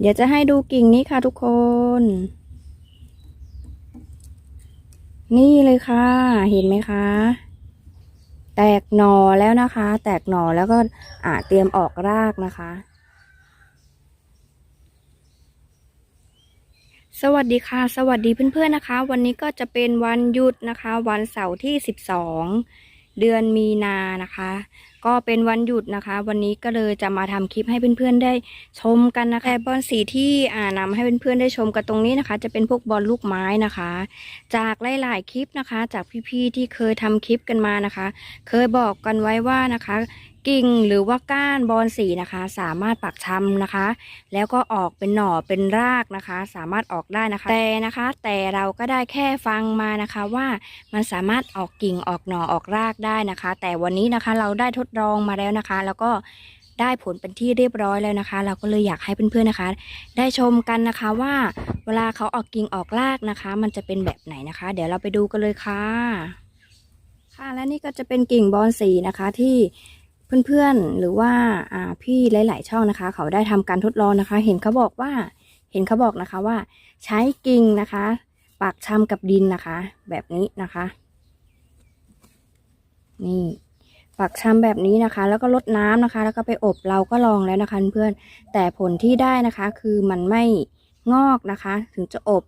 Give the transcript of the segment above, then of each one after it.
เดี๋ยวจะให้ดูกิ่งนี้ค่ะทุกคน นี่เลยค่ะ เห็นไหมคะ แตกหน่อแล้วนะคะ แตกหน่อแล้วก็อ่าเตรียมออกรากนะคะ สวัสดีค่ะ สวัสดีเพื่อนๆนะคะ วันนี้ก็จะเป็นวันหยุดนะคะ วันเสาร์ที่12 เดือนมีนานะคะ ก็เป็นวันหยุดนะคะ วันนี้ก็เลยจะมาทำคลิปให้เพื่อนๆได้ชมกันนะคะบอลสีที่อ่านำให้เพื่อนๆได้ชมกันตรงนี้นะคะ จะเป็นพวกบอลลูกไม้นะคะ จากหลายๆคลิปนะคะ จากพี่ๆที่เคยทำคลิปกันมานะคะ เคยบอกกันไว้ว่านะคะ กิ่งหรือว่าก้านบอนสีนะคะ สามารถปักชำนะคะ แล้วก็ออกเป็นหน่อเป็นรากนะคะ สามารถออกได้นะคะ แต่นะคะ แต่เราก็ได้แค่ฟังมานะคะว่ามันสามารถออกกิ่งออกหน่อออกรากได้นะคะ แต่วันนี้นะคะเราได้ทดลองมาแล้วนะคะ แล้วก็ได้ผลเป็นที่เรียบร้อยแล้วนะคะ เราก็เลยอยากให้เพื่อนๆนะคะ ได้ชมกันนะคะว่าเวลาเขาออกกิ่งออกรากนะคะ มันจะเป็นแบบไหนนะคะ เดี๋ยวเราไปดูกันเลยค่ะ ค่ะและนี่ก็จะเป็นกิ่งบอนสีนะคะที่ เพื่อนๆหรือว่าพี่หลาย ๆ ช่องนะคะ เขาได้ทำการทดลองนะคะ เห็นเขาบอกว่าเห็นเขาบอกนะคะว่า ใช้กิ่งนะคะ ปักชำกับดินนะคะ แบบนี้นะคะ นี่ปักชำแบบนี้นะคะ แล้วก็ลดน้ำนะคะ แล้วก็ไปอบเราก็ลองแล้วนะคะเพื่อนแต่ผลที่ได้นะคะ คือมันไม่งอกนะคะ ถึงจะอบ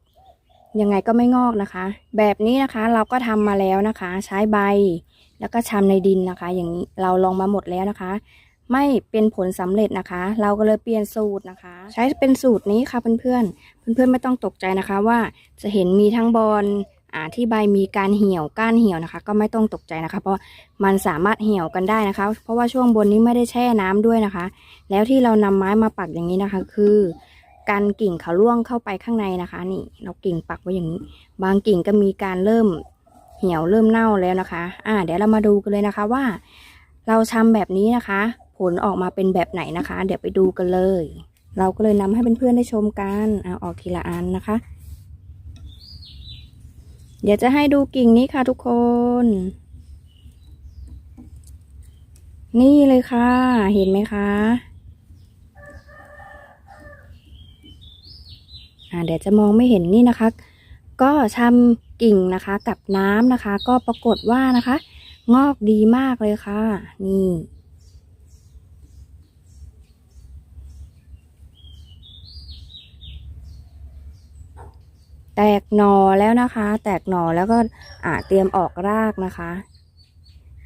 ยังไงก็ไม่งอกนะคะ แบบนี้นะคะเราก็ทำมาแล้วนะคะ ใช้ใบ แล้วก็ชำในดินนะคะ อย่างนี้เราลองมาหมดแล้วนะคะ ไม่เป็นผลสำเร็จนะคะ เราก็เลยเปลี่ยนสูตรนะคะ ใช้เป็นสูตรนี้ค่ะเพื่อนๆเพื่อนๆไม่ต้องตกใจนะคะว่าจะเห็นมีทั้งบอลอ่าที่ใบมีการเหี่ยวก้านเหี่ยวนะคะ ก็ไม่ต้องตกใจนะคะ เพราะมันสามารถเหี่ยวกันได้นะคะ เพราะว่าช่วงบนนี้ไม่ได้แช่น้ำด้วยนะคะ แล้วที่เรานำไม้มาปักอย่างนี้นะคะ คือ การกิ่งเขาล่วงเข้าไปข้างในนะคะ นี่ เรากิ่งปักไว้อย่างนี้ บางกิ่งก็มีการเริ่มเหี่ยวเริ่มเน่าแล้วนะคะ อ่า เดี๋ยวเรามาดูกันเลยนะคะว่า เราทำแบบนี้นะคะ ผลออกมาเป็นแบบไหนนะคะ เดี๋ยวไปดูกันเลย เราก็เลยนำให้เพื่อนๆได้ชมกันเอาออกทีละอันนะคะ เดี๋ยวจะให้ดูกิ่งนี้ค่ะทุกคน นี่เลยค่ะ เห็นไหมคะ อ่า เดี๋ยวจะมองไม่เห็นนี่นะคะ ก็ชำกิ่งนะคะกับน้ำนะคะ ก็ปรากฏว่านะคะ งอกดีมากเลยค่ะ นี่แตกหน่อแล้วนะคะ แตกหน่อแล้วก็อ่าเตรียมออกรากนะคะ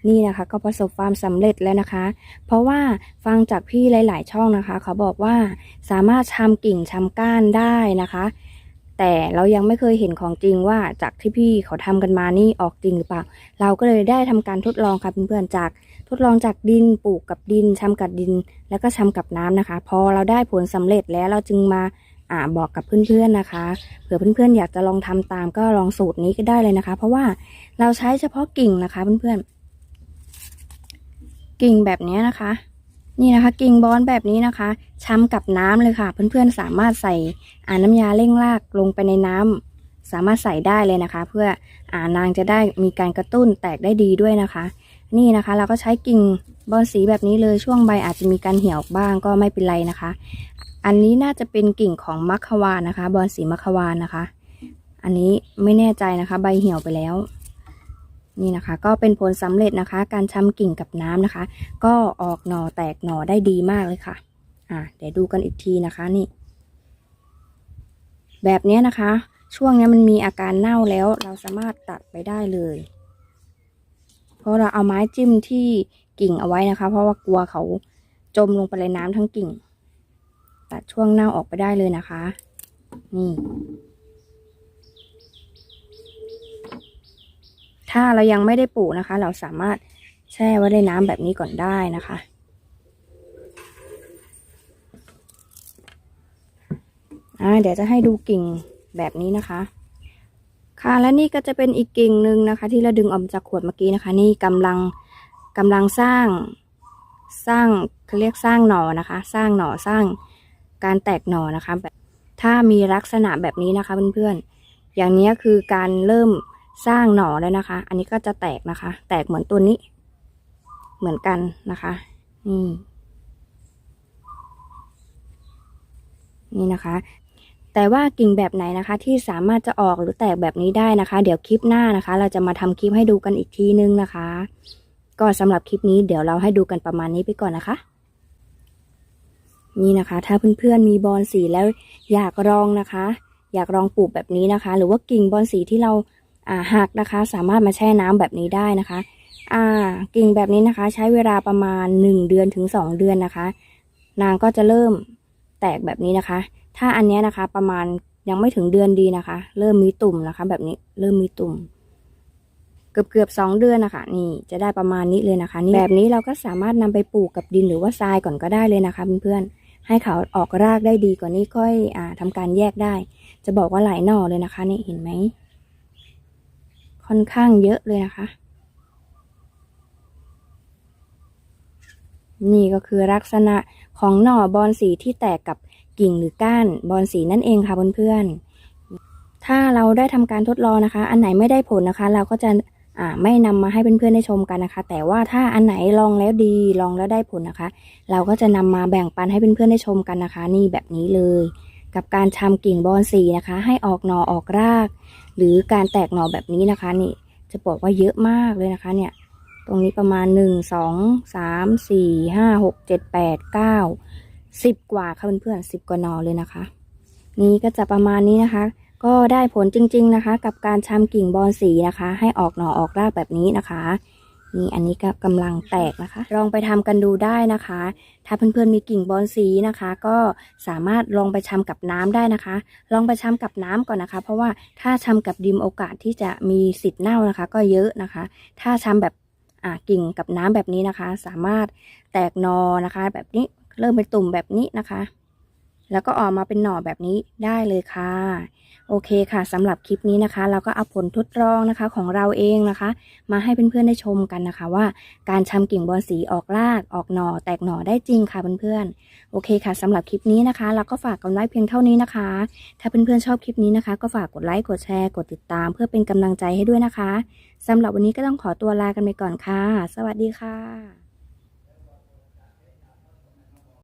นี่นะคะก็ประสบความสำเร็จแล้วนะคะ เพราะว่าฟังจากพี่หลาย ๆ ช่องนะคะ เขาบอกว่าสามารถชำกิ่งชำก้านได้นะคะ แต่เรายังไม่เคยเห็นของจริงว่าจากที่พี่เขาทำกันมานี่ออกจริงหรือเปล่า เราก็เลยได้ทำการทดลองค่ะเพื่อนๆจากทดลองจากดินปลูกกับดินชำกับดิน แล้วก็ชำกับน้ำนะคะ พอเราได้ผลสำเร็จแล้วเราจึงมาอ่าบอกกับเพื่อนๆนะคะ เผื่อเพื่อนๆอยากจะลองทำตามก็ลองสูตรนี้ก็ได้เลยนะคะ เพราะว่าเราใช้เฉพาะกิ่งนะคะเพื่อนๆ กิ่งแบบนี้นะคะ นี่นะคะ กิ่งบอนแบบนี้นะคะช้ำกับน้ำเลยค่ะ เพื่อนๆสามารถใส่อ่าน้ำยาเร่งรากลงไปในน้ำสามารถใส่ได้เลยนะคะ เพื่ออ่านางจะได้มีการกระตุ้นแตกได้ดีด้วยนะคะ นี่นะคะ เราก็ใช้กิ่งบอนสีแบบนี้เลยช่วงใบอาจจะมีการเหี่ยวบ้างก็ไม่เป็นไรนะคะ อันนี้น่าจะเป็นกิ่งของมัคควานนะคะ บอนสีมัคควานนะคะ อันนี้ไม่แน่ใจนะคะ ใบเหี่ยวไปแล้ว นี่นะคะก็เป็นผลสำเร็จนะคะ การชำกิ่งกับน้ำนะคะ ก็ออกหน่อแตกหน่อได้ดีมากเลยค่ะอ่าเดี๋ยวดูกันอีกทีนะคะนี่ แบบนี้นะคะ ช่วงนี้มันมีอาการเน่าแล้วเราสามารถตัดไปได้เลย เพราะเราเอาไม้จิ้มที่กิ่งเอาไว้นะคะ เพราะว่ากลัวเขาจมลงไปในน้ำทั้งกิ่ง ตัดช่วงเน่าออกไปได้เลยนะคะ นี่ ถ้าเรายังไม่ได้ปลูกนะคะ เราสามารถแช่ไว้ในน้ำแบบนี้ก่อนได้นะคะ เดี๋ยวจะให้ดูกิ่งแบบนี้นะคะ ค่ะและนี่ก็จะเป็นอีกกิ่งหนึ่งนะคะ ที่เราดึงออกมจากขวดเมื่อกี้นะคะ นี่กำลังกำลังสร้างสร้างเขาเรียกสร้างหน่อนะคะ สร้างหน่อสร้างการแตกหน่อนะคะแบบถ้ามีลักษณะแบบนี้นะคะเพื่อนๆอย่างนี้คือการเริ่ม สร้างหน่อแล้วนะคะ อันนี้ก็จะแตกนะคะ แตกเหมือนตัวนี้ เหมือนกันนะคะ นี่ นี่นะคะ แต่ว่ากิ่งแบบไหนนะคะ ที่สามารถจะออกหรือแตกแบบนี้ได้นะคะ เดี๋ยวคลิปหน้านะคะ เราจะมาทำคลิปให้ดูกันอีกทีนึงนะคะ ก็สำหรับคลิปนี้เดี๋ยวเราให้ดูกันประมาณนี้ไปก่อนนะคะนี่นะคะ ถ้าเพื่อนๆมีบอลสีแล้วอยากลองนะคะ อยากลองปลูกแบบนี้นะคะ หรือว่ากิ่งบอลสีที่เราอ่า หักนะคะ สามารถมาแช่น้ำแบบนี้ได้นะคะ อ่ากิ่งแบบนี้นะคะ ใช้เวลาประมาณ 1 เดือนถึง 2 เดือนนะคะ นางก็จะเริ่มแตกแบบนี้นะคะ ถ้าอันนี้นะคะประมาณยังไม่ถึงเดือนดีนะคะ เริ่มมีตุ่มนะคะ แบบนี้เริ่มมีตุ่ม เกือบเกือบสองเดือนนะคะ นี่จะได้ประมาณนี้เลยนะคะ นี่แบบนี้เราก็สามารถนำไปปลูกกับดินหรือว่าทรายก่อนก็ได้เลยนะคะเพื่อนๆให้เขาออกรากได้ดีกว่านี้ค่อยอ่าทำการแยกได้ จะบอกว่าหลายหน่อเลยนะคะ นี่เห็นไหม ค่อนข้างเยอะเลยนะคะ นี่ก็คือลักษณะของหน่อบอนสีที่แตกกับกิ่งหรือก้านบอนสีนั่นเองค่ะเพื่อนๆ ถ้าเราได้ทำการทดลองนะคะ อันไหนไม่ได้ผลนะคะ เราก็จะอ่าไม่นำมาให้เพื่อนๆได้ชมกันนะคะ แต่ว่าถ้าอันไหนลองแล้วดีลองแล้วได้ผลนะคะ เราก็จะนำมาแบ่งปันให้เพื่อนๆได้ชมกันนะคะ นี่แบบนี้เลย กับการทำกิ่งบอนสีนะคะ ให้ออกหน่อออกราก หรือการแตกหน่อแบบนี้นะคะ นี่จะบอกว่าเยอะมากเลยนะคะ เนี่ย ตรงนี้ประมาณหนึ่งสองสามสี่ห้าหกเจ็ดแปดเก้าสิบกว่าค่ะเพื่อนๆสิบกว่าหนอเลยนะคะ นี่ก็จะประมาณนี้นะคะ ก็ได้ผลจริง ๆนะคะ กับการชำกิ่งบอนสีนะคะ ให้ออกหน่อออกรากแบบนี้นะคะ นี่อันนี้ก็กำลังแตกนะคะ ลองไปทำกันดูได้นะคะ ถ้าเพื่อนๆมีกิ่งบอนสีนะคะ ก็สามารถลองไปชำกับน้ำได้นะคะ ลองไปชำกับน้ำก่อนนะคะ เพราะว่าถ้าชำกับดิมโอกาสที่จะมีสิทธิ์เน่านะคะ ก็เยอะนะคะ ถ้าชำแบบอ่ากิ่งกับน้ำแบบนี้นะคะ สามารถแตกนอนะคะ แบบนี้เริ่มเป็นตุ่มแบบนี้นะคะ แล้วก็ออกมาเป็นหน่อแบบนี้ได้เลยค่ะ โอเคค่ะสำหรับคลิปนี้นะคะ เราก็เอาผลทดลองนะคะของเราเองนะคะ มาให้เพื่อนๆได้ชมกันนะคะว่า การชำกิ่งบอนสีออกรากออกหน่อแตกหน่อได้จริงค่ะเพื่อนๆโอเคค่ะสำหรับคลิปนี้นะคะ เราก็ฝากกันไว้เพียงเท่านี้นะคะ ถ้าเพื่อนๆชอบคลิปนี้นะคะ ก็ฝากกดไลค์กดแชร์กดติดตาม เพื่อเป็นกำลังใจให้ด้วยนะคะสำหรับวันนี้ก็ต้องขอตัวลากันไปก่อนค่ะ สวัสดีค่ะ